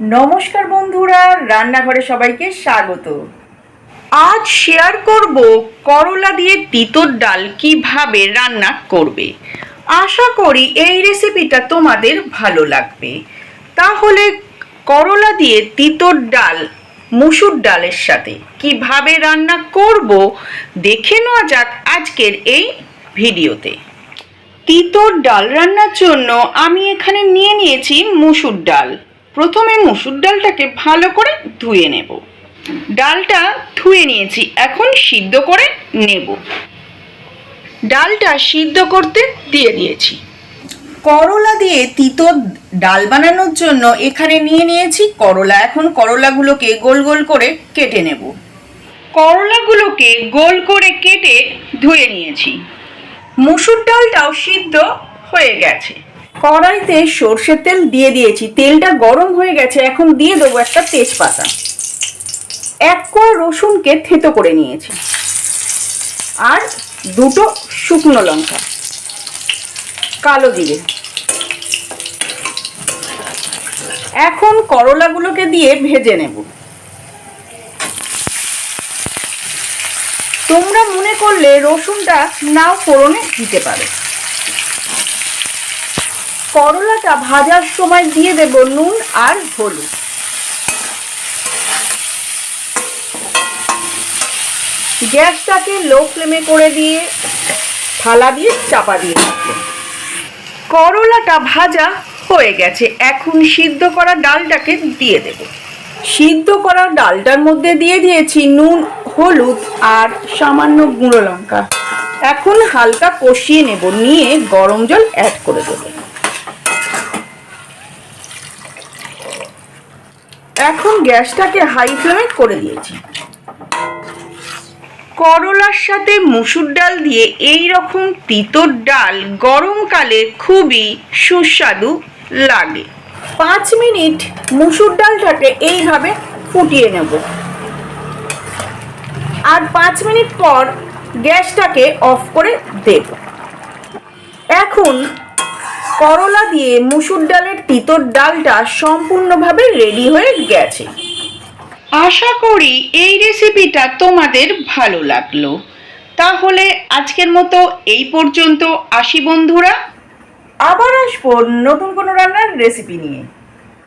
নমস্কার বন্ধুরা, রান্নাঘরে সবাইকে স্বাগত। আজ শেয়ার করব করলা দিয়ে তিতর ডাল কীভাবে রান্না করবে। আশা করি এই রেসিপিটা তোমাদের ভালো লাগবে। তাহলে করলা দিয়ে তিতর ডাল, মুসুর ডালের সাথে কীভাবে রান্না করব দেখে নেওয়া যাক আজকের এই ভিডিওতে। তিতর ডাল রান্নার জন্য আমি এখানে নিয়ে নিয়েছি মুসুর ডাল। প্রথমে মুসুর ডালটাকে ভালো করে ধুয়ে নেব। ডালটা ধুয়ে নিয়েছি এখন সিদ্ধ করে নেব। ডালটা সিদ্ধ করতে দিয়ে দিয়েছি। করলা দিয়ে তিতর ডাল বানানোর জন্য এখানে নিয়ে নিয়েছি করলা। এখন করলাগুলোকে গোল গোল করে কেটে নেব। করলাগুলোকে গোল করে কেটে ধুয়ে নিয়েছি। মুসুর ডালটাও সিদ্ধ হয়ে গেছে। কড়াইতে সর্ষের তেল দিয়ে দিয়েছি। তেলটা গরম হয়ে গেছে, এখন দিয়ে দেবো একটা তেজপাতা। এক কোয়া রসুনকে থেতো করে নিয়েছি। আর দুটো শুকনো লঙ্কা। কালো জিরে। এখন করলাগুলোকে দিয়ে ভেজে নেব। তোমরা মনে করলে রসুনটা নাও ফোড়নে দিতে পারো। করলাটা ভাজার সময় দিয়ে দেব নুন আর হলুদ। গ্যাসটাকে লো ফ্লেমে করে দিয়ে, থালা দিয়ে চাপা দিয়ে করলাটা ভাজা হয়ে গেছে। এখন সিদ্ধ করা ডালটাকে দিয়ে দেব। সিদ্ধ করা ডালটার মধ্যে দিয়ে দিয়েছি নুন, হলুদ আর সামান্য গুঁড়ো লঙ্কা। এখন হালকা কষিয়ে নেব। নিয়ে গরম জল অ্যাড করে দেব। এখন গ্যাসটাকে হাই ফ্লেমে করে দিয়েছি। করলার সাথে মুসুর ডাল দিয়ে এই রকম তিতর ডাল গরমকালে খুবই সুস্বাদু লাগে। পাঁচ মিনিট মুসুর ডালটাকে এইভাবে ফুটিয়ে নেব। আর পাঁচ মিনিট পর গ্যাসটাকে অফ করে দেব। এখন করলা দিয়ে মুসুর ডালের তিতর ডালটা সম্পূর্ণভাবে রেডি হয়ে গেছে। আশা করি এই রেসিপিটা তোমাদের ভালো লাগল। তাহলে আজকের মতো এই পর্যন্ত আসি বন্ধুরা। আবার আসব নতুন কোনো রান্নার রেসিপি নিয়ে।